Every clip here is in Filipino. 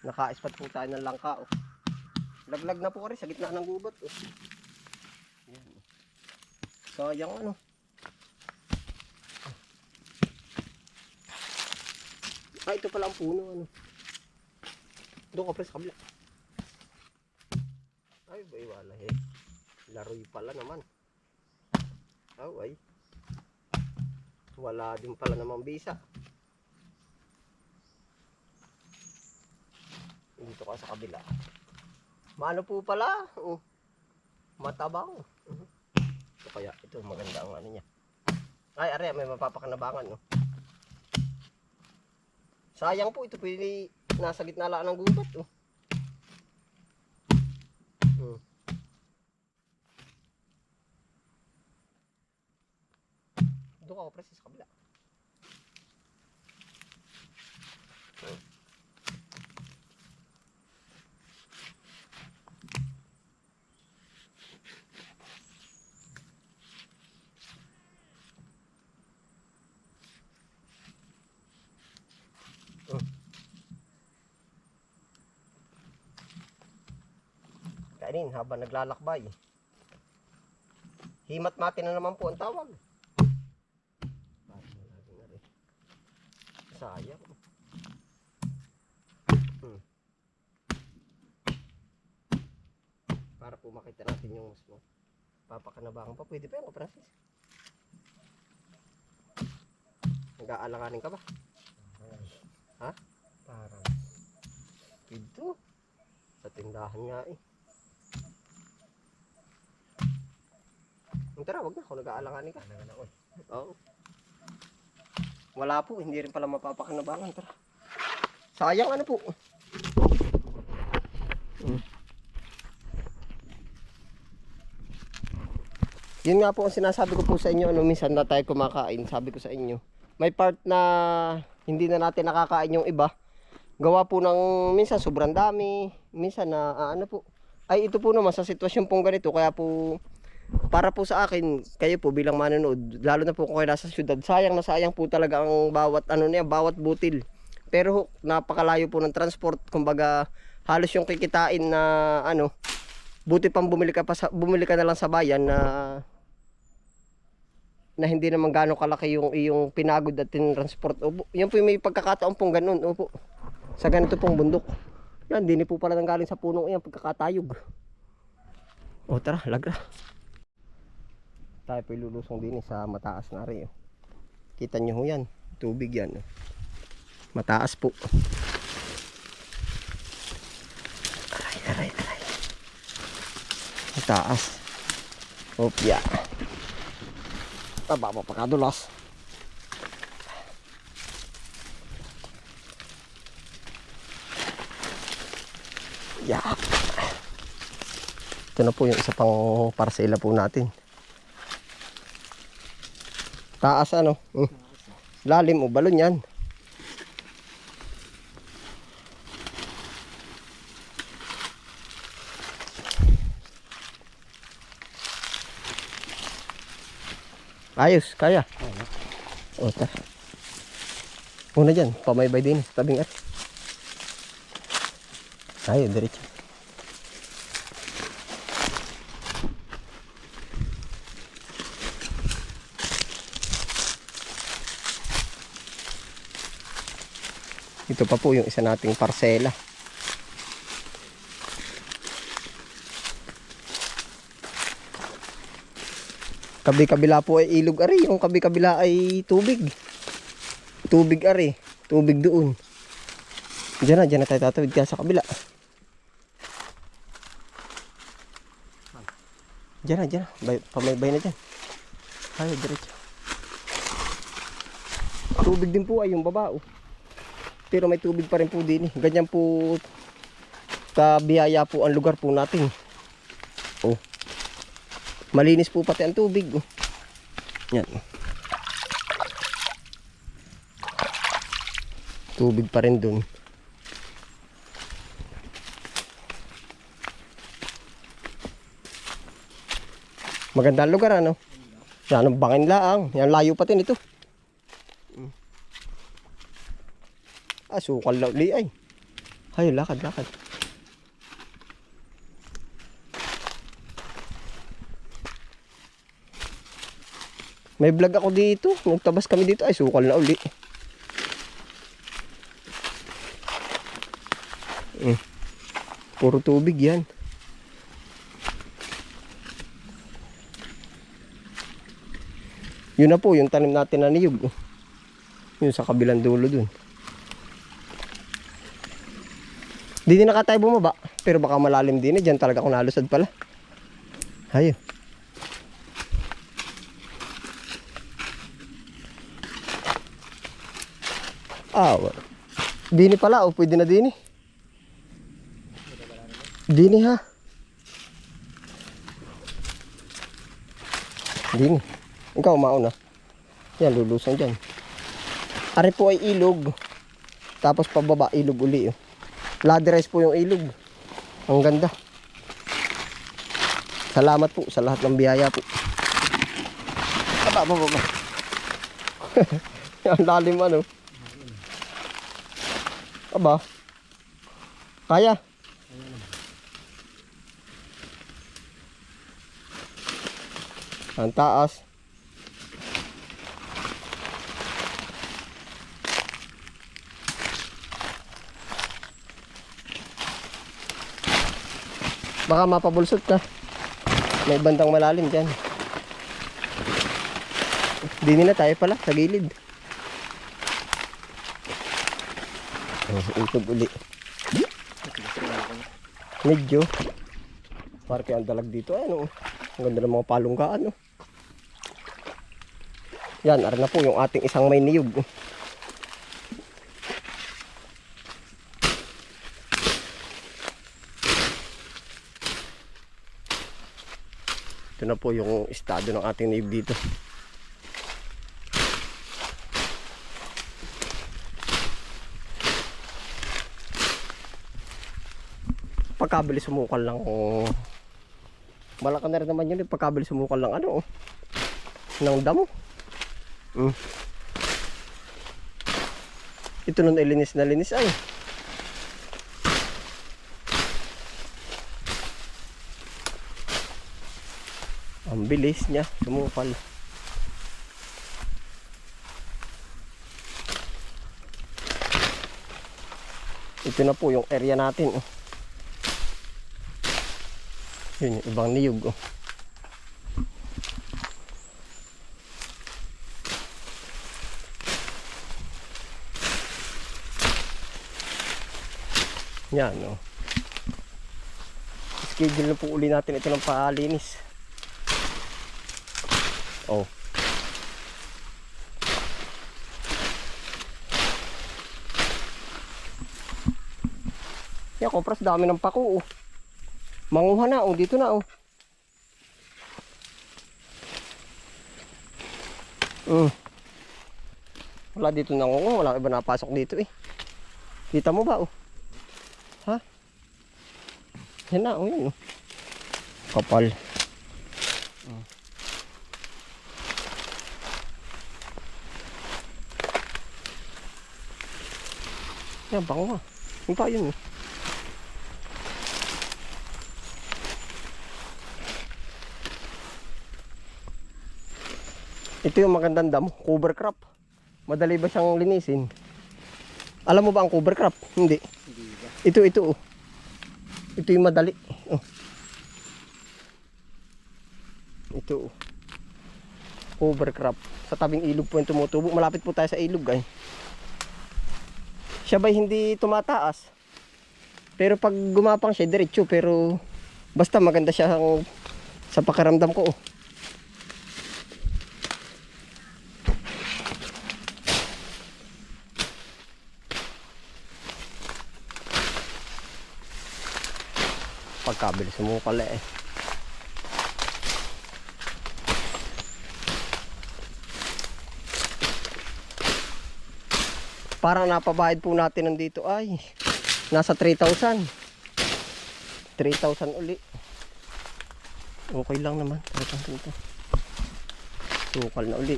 Naka-spot po tayo ng langka. Oh. Laglag na po rin sa gitna ng gubat. Oh. Yan. oh. Sayang ano. Ah, ito pala ang puno. Ano. Doon ka pre sa kabila. Ay, bay, wala eh. Laroy pala naman. Oh, ay. Wala din pala namang bisa. Dito ka sa kabila. Maano po pala? Oh. Matabang. Mhm. Ito kaya, ito maganda ang ano niya. Ay, are, may mapapakanabangan. No? Sayang po, ito pili nasa gitna ng gubat. Oh. Hmm. Doon ka, pre, sa kabila. Kainin habang naglalakbay. Himat mati na naman po ang tawag. Sayang. Hmm. Para po makita natin yung mas. Papakanabangan pa. Pwede pa yan, Francis. Nag-aalanganin ka ba? Ha? Parang. Ito. Sa tindahan nga eh. Tara, wag na. Kung nag-aalanganin ka. Na ako eh. Oo. Wala po, hindi rin pala mapapakanabangan. Tara. Sayang ano po. Hmm. Yun nga po ang sinasabi ko po sa inyo, ano, minsan na tayo kumakain, sabi ko sa inyo. May part na hindi na natin nakakain yung iba. Gawa po ng minsan sobrang dami, minsan na ah, ano po. Ay ito po naman sa sitwasyon pong ganito, kaya po para po sa akin, kayo po bilang manonood, lalo na po kung kayo nasa syudad, sayang na sayang po talaga ang bawat ano niya, bawat butil. Pero napakalayo po ng transport, kumbaga halos yung kikitain na ano, buti pang bumili ka pa sa, bumili ka na lang sa bayan na na hindi naman gaano kalaki yung iyong pinagod at transport. Opo, yan po yung may pagkakataon pong ganun. Opo. Sa ganito pong bundok. Yan, hindi po pala nang galing sa punong yan, pagkakatayog. O tara, lagra tayo po ilulusong din eh, sa mataas na rin. Kita nyo ho yan. Tubig yan. Mataas po. Aray, aray, aray. Mataas. Opya. Taba pa pagkadulas. Yeah. Ito na po yung isa pang parsela po natin. Taas ano? Hmm. Lalim o balon yan. Ayos, kaya. O, ta. Una dyan, pamaybay din tabing at. Ayun, diretso. Ito pa po yung isa nating parsela. Kabi-kabila po ay ilog ari, yung kabi-kabila ay tubig. Tubig ari, tubig doon. Diyan na, diyan na tayo tatawid ka sa kabila. Diyan na, diyan na. Bay, pamaybay na diyan. Tayo, diretso. Tubig din po ay yung baba. Oh. Pero may tubig pa rin po din eh. Ganyan po kabiyaya po ang lugar po natin. Oh. Malinis po pati ang tubig. Oh. Yan. Tubig pa rin dun. Magandang lugar ano. Yan ang bangin laang. Yan layo pati nito. Ah, sukal lauli ay. Hayo, lakad, lakad. May vlog ako dito. Nagtabas kami dito. Ay, sukal na uli. Mm. Puro tubig yan. Yun na po, yung tanim natin na niyog. Yun sa kabilang dulo dun. Di din naka tayo bumaba. Pero baka malalim din eh. Diyan talaga ako nalusad pala. Hayo. Ah, wa- dini pala. O, pwede na dini. Dini ha. Dini. Ikaw mauna. Yan, lulusong dyan. Ari po ay ilog. Tapos pababa, ilog uli. Oh. Ladderized po yung ilog. Ang ganda. Salamat po sa lahat ng biyaya po. Aba, aba, aba. Ang lalim ano. Aba. Kaya. Ang taas. Baka mapabulsot ka. May bandang malalim dyan. Dini na tayo pala sa gilid. Oh, ikog uli. Medyo. Parang ang dalag dito. Ano? Ang ganda ng mga palunggaan. No? Yan, ara na po yung ating isang may niyog. Ito na po yung estado ng ating niyog dito. Pagkabili sumukal lang oh. Malaka na rin naman yun eh. Pagkabili sumukal lang ano oh. Ng damo. Mm. Ito nun ay linis na linis ay. Ang bilis niya, sumukal. Ito na po yung area natin. Oh. Yun yung ibang niyog. Oh. Yan, no. Schedule na po uli natin ito ng paalinis. Oh. Yan, kompras dami ng pako, oh. Manguha na, oh. Dito na, oh. Mm. Wala dito nangungo. Wala iba napasok dito, eh. Kita mo ba, oh? Ha? Yan na, oh, yun, oh. Kapal. Yan, bango nga. Yung pa yun, oh. Ito yung magandang damo, cover crop. Madali ba siyang linisin? Alam mo ba ang cover crop? Hindi. Ito, ito, oh. Ito yung madali. Oh. Ito, oh. Cover crop. Sa tabing ilog po yung tumutubo. Malapit po tayo sa ilog, ay. Siya ba'y hindi tumataas? Pero pag gumapang siya, diretso. Pero basta maganda siya ang- sa pakiramdam ko, oh. pagkabili sumukal eh. Parang napabayad po natin nandito ay nasa 3,000. 3,000 uli. Okay lang naman. 3,000 ito. Sukal na uli.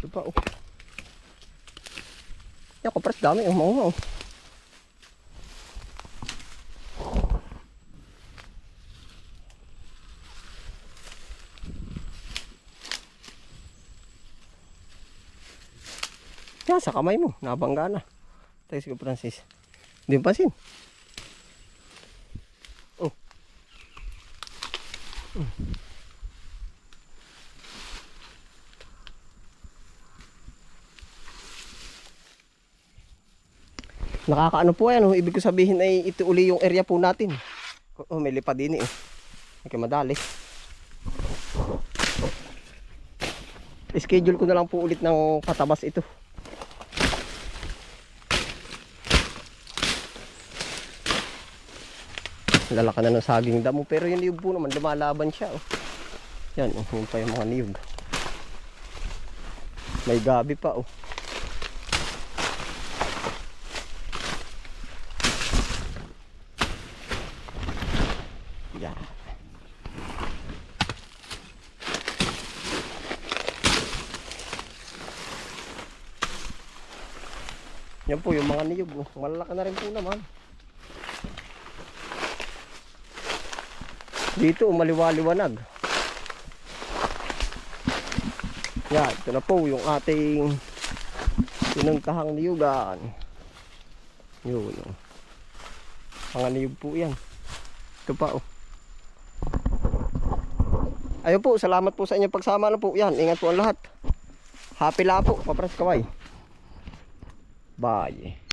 Ito pa oh. Yan, kapras dami. Ang mga oh. Sa kamay mo. Nabangga na. Tayo si Francis. Hindi mo pansin. Oh. Mm. Nakakaano po yan. Oh. Ibig ko sabihin ay ito uli yung area po natin. Oh, may lipad din eh. Okay, madali. Schedule ko na lang po ulit ng patabas ito. Lalaka na ng saging damo pero yung niyog po naman lumalaban siya oh. Yan oh, yun pa yung mga niyog. May gabi pa oh. Yan. Yan po yung mga niyog. oh. Malalaki na rin po naman. Dito umaliwaliwanag. Yan, ito na po yung ating pinungtahang niyugan. Yun. Mga niyog po yan. Ito pa oh. Ayun po, salamat po sa inyong pagsama na po. Yan, ingat po ang lahat. Happy la po, papras kaway. Bye.